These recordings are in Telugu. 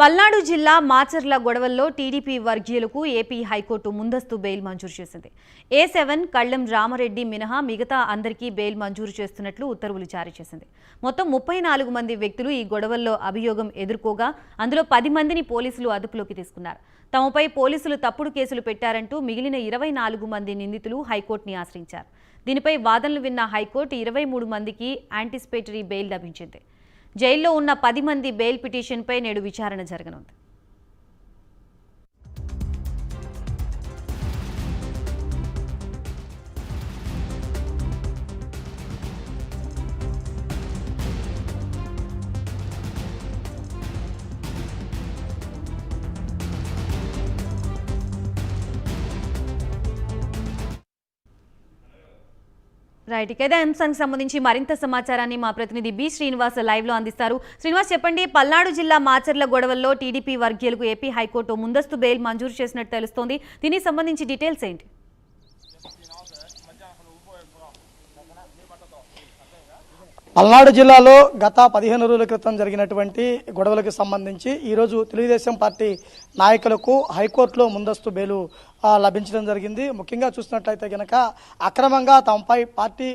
పల్నాడు జిల్లా మాచర్ల గొడవల్లో టీడీపీ వర్గీయులకు ఏపీ హైకోర్టు ముందస్తు బెయిల్ మంజూరు చేసింది. ఏ సెవెన్ కళ్ళం రామరెడ్డి మినహా మిగతా అందరికీ బెయిల్ మంజూరు చేస్తున్నట్లు ఉత్తర్వులు జారీ చేసింది. మొత్తం ముప్పై నాలుగు మంది వ్యక్తులు ఈ గొడవల్లో అభియోగం ఎదుర్కోగా అందులో పది మందిని పోలీసులు అదుపులోకి తీసుకున్నారు. తమపై పోలీసులు తప్పుడు కేసులు పెట్టారంటూ మిగిలిన ఇరవై నాలుగు మంది నిందితులు హైకోర్టుని ఆశ్రయించారు. దీనిపై వాదనలు విన్న హైకోర్టు ఇరవై మూడు మందికి యాంటిసిపేటరీ బెయిల్ లభించింది. జైల్లో ఉన్న పది మంది బెయిల్ పిటిషన్పై నేడు విచారణ జరగనుంది. రైట్. ఇక ఇదే అంశానికి సంబంధించి మరింత సమాచారాన్ని మా ప్రతినిధి బి శ్రీనివాస్ లైవ్లో అందిస్తారు. శ్రీనివాస్ చెప్పండి పల్నాడు జిల్లా మాచర్ల గొడవల్లో టీడీపీ వర్గీయులకు ఏపీ హైకోర్టు ముందస్తు బెయిల్ మంజూరు చేసినట్టు తెలుస్తోంది. దీనికి సంబంధించి డీటెయిల్స్ ఏంటి? పల్నాడు జిల్లాలో గత పదిహేను రోజుల క్రితం జరిగినటువంటి గొడవలకు సంబంధించి ఈరోజు తెలుగుదేశం పార్టీ నాయకులకు హైకోర్టులో ముందస్తు బెయిలు లభించడం జరిగింది. ముఖ్యంగా చూసినట్లయితే గనక అక్రమంగా తమపై పార్టీ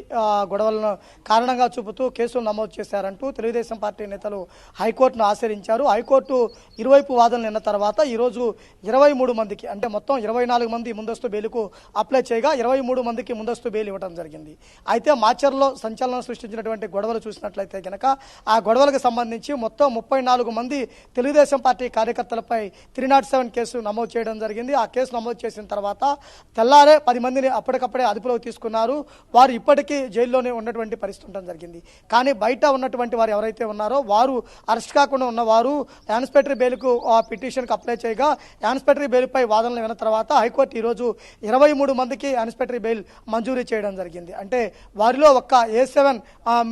గొడవలను కారణంగా చూపుతూ కేసులు నమోదు చేశారంటూ తెలుగుదేశం పార్టీ నేతలు హైకోర్టును ఆశ్రయించారు. హైకోర్టు ఇరువైపు వాదనలు నిన్న తర్వాత ఈరోజు ఇరవై మూడు మందికి అంటే మొత్తం ఇరవై నాలుగు మంది ముందస్తు బెయిల్కు అప్లై చేయగా ఇరవై మూడు మందికి ముందస్తు బెయిల్ ఇవ్వడం జరిగింది. అయితే మాచర్లో సంచలనం సృష్టించినటువంటి గొడవలు చూసినట్లయితే గనక ఆ గొడవలకు సంబంధించి మొత్తం ముప్పై నాలుగు మంది తెలుగుదేశం పార్టీ కార్యకర్తలపై త్రీ నాట్ సెవెన్ కేసు నమోదు చేయడం జరిగింది. ఆ కేసు నమోదు చేసిన తర్వాత తెల్లారే పది మందిని అప్పటికప్పుడే అదుపులోకి తీసుకున్నారు. వారు ఇప్పటికీ జైల్లోనే ఉన్నటువంటి పరిస్థితి ఉండడం జరిగింది. కానీ బయట ఉన్నటువంటి వారు ఎవరైతే ఉన్నారో వారు అరెస్ట్ కాకుండా ఉన్నవారు యాన్స్పెక్టరీ బెయిల్కు ఆ పిటిషన్కి అప్లై చేయగా యాన్స్పెటరీ బెయిల్పై వాదనలు విన్న తర్వాత హైకోర్టు ఈరోజు ఇరవై మూడు మందికి ఇన్స్పెక్టరీ బెయిల్ మంజూరు చేయడం జరిగింది. అంటే వారిలో ఒక్క ఏ సెవెన్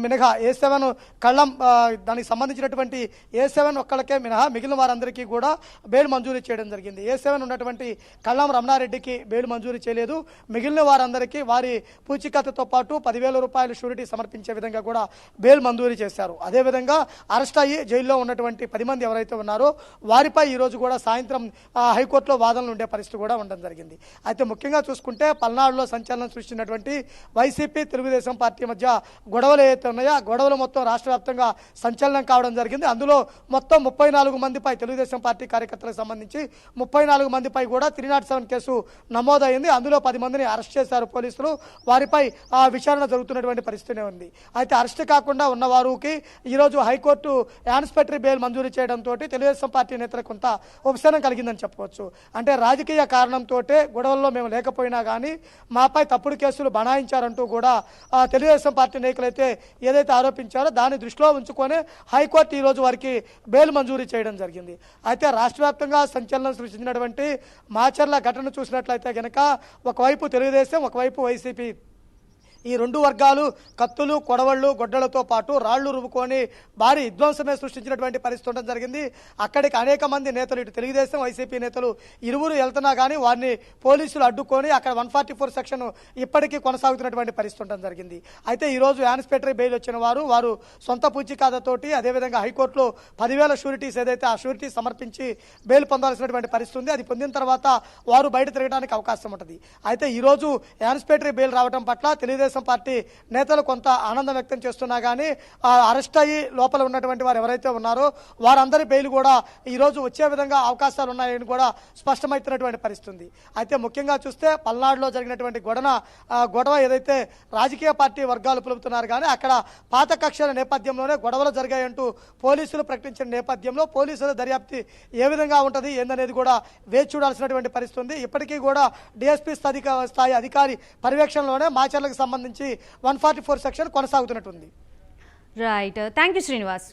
మినహా ఏ సెవెన్ కళ్ళం దానికి సంబంధించినటువంటి ఏ సెవెన్ ఒక్కళ్ళకే మినహా మిగిలిన వారందరికీ కూడా బెయిల్ మంజూరు చేయడం జరిగింది. ఏ సెవెన్ ఉన్నటువంటి కళ్ళం రమణారెడ్డికి బెయిల్ మంజూరు చేయలేదు. మిగిలిన వారందరికీ వారి పూచికత్తుతో పాటు పదివేల రూపాయల షూరిటీ సమర్పించే విధంగా కూడా బెయిల్ మంజూరు చేశారు. అదేవిధంగా అరెస్ట్ అయ్యి జైల్లో ఉన్నటువంటి పది మంది ఎవరైతే ఉన్నారో వారిపై ఈరోజు కూడా సాయంత్రం హైకోర్టులో వాదనలు ఉండే పరిస్థితి కూడా ఉండడం జరిగింది. అయితే ముఖ్యంగా చూసుకుంటే పల్నాడులో సంచలనం సృష్టించినటువంటి వైసీపీ తెలుగుదేశం పార్టీ మధ్య గొడవలు ఏవైతే ఉన్నాయో ఆ గొడవలు మొత్తం రాష్ట్ర వ్యాప్తంగా సంచలనం కావడం జరిగింది. అందులో మొత్తం ముప్పై నాలుగు మందిపై తెలుగుదేశం పార్టీ కార్యకర్తలకు సంబంధించి ముప్పై నాలుగు మందిపై కూడా త్రీ నాట్ సెవెన్ కేసు నమోదైంది. అందులో పది మందిని అరెస్ట్ చేశారు పోలీసులు. వారిపై ఆ, విచారణ జరుగుతున్నటువంటి పరిస్థితినే ఉంది. అయితే అరెస్ట్ కాకుండా ఉన్నవారికి ఈరోజు హైకోర్టు యాన్స్పెక్టరీ బెయిల్ మంజూరు చేయడంతో తెలుగుదేశం పార్టీ నేతలకు కొంత ఉపశమనం కలిగిందని చెప్పవచ్చు. అంటే రాజకీయ కారణంతో గొడవల్లో మేము లేకపోయినా కానీ మాపై తప్పుడు కేసులు బనాయించారంటూ కూడా ఆ, తెలుగుదేశం పార్టీ నాయకులైతే ఏదైతే ఆరోపించారో దాన్ని దృష్టిలో ఉంచుకొని హైకోర్టు ఈరోజు వారికి బెయిల్ మంజూరు చేయడం జరిగింది. అయితే రాష్ట్ర సంచలనం సృష్టించినటువంటి మాచర్ల ఘటన చూసినట్లయితే గనక ఒకవైపు తెలుగుదేశం ఒకవైపు వైసీపీ. ఈ రెండు వర్గాలు కత్తులు కొడవళ్ళు గొడ్డలతో పాటు రాళ్ళు రువ్వుకొని భారీ విధ్వంసమే సృష్టించినటువంటి పరిస్థితి ఉండడం జరిగింది. అక్కడికి అనేక మంది నేతలు ఇటు తెలుగుదేశం వైసీపీ నేతలు ఇరువురు వెళ్తున్నా కానీ వారిని పోలీసులు అడ్డుకొని అక్కడ వన్ ఫార్టీ ఫోర్ సెక్షన్ ఇప్పటికీ కొనసాగుతున్నటువంటి పరిస్థితి ఉండడం జరిగింది. అయితే ఈరోజు రోజు యాన్స్పెటరీ బెయిల్ వచ్చిన వారు వారు సొంత పూచికాదతోటి అదేవిధంగా హైకోర్టులో పదివేల షూరిటీస్ ఏదైతే ఆ షూరిటీ సమర్పించి బెయిల్ పొందాల్సినటువంటి పరిస్థితి ఉంది. అది పొందిన తర్వాత వారు బయట తిరగడానికి అవకాశం ఉంటుంది. అయితే ఈరోజు రోజు యాన్స్పెటరీ బెయిల్ రావడం పట్ల తెలుగుదేశం పార్టీ నేతలు కొంత ఆనందం వ్యక్తం చేస్తున్నా కానీ అరెస్ట్ అయ్యి లోపల ఉన్నటువంటి వారు ఎవరైతే ఉన్నారో వారందరి బెయిల్ కూడా ఈ రోజు వచ్చే విధంగా అవకాశాలు ఉన్నాయని కూడా స్పష్టమవుతున్నటువంటి పరిస్థితి అయితే ముఖ్యంగా చూస్తే పల్నాడులో జరిగినటువంటి గొడవ గొడవ ఏదైతే రాజకీయ పార్టీ వర్గాలు పిలుపుతున్నారు కానీ అక్కడ పాత కక్షల నేపథ్యంలోనే గొడవలు జరిగాయంటూ పోలీసులు ప్రకటించిన నేపథ్యంలో పోలీసుల దర్యాప్తు ఏ విధంగా ఉంటుంది ఏందనేది కూడా వేచి చూడాల్సినటువంటి పరిస్థితి ఉంది ఇప్పటికీ కూడా డిఎస్పీ స్థాయి స్థాయి అధికారి పర్యవేక్షణలోనే మాచర్లకు సంబంధించి one forty four section కొనసాగుతున్నట్టుంది. Right thank you Srinivas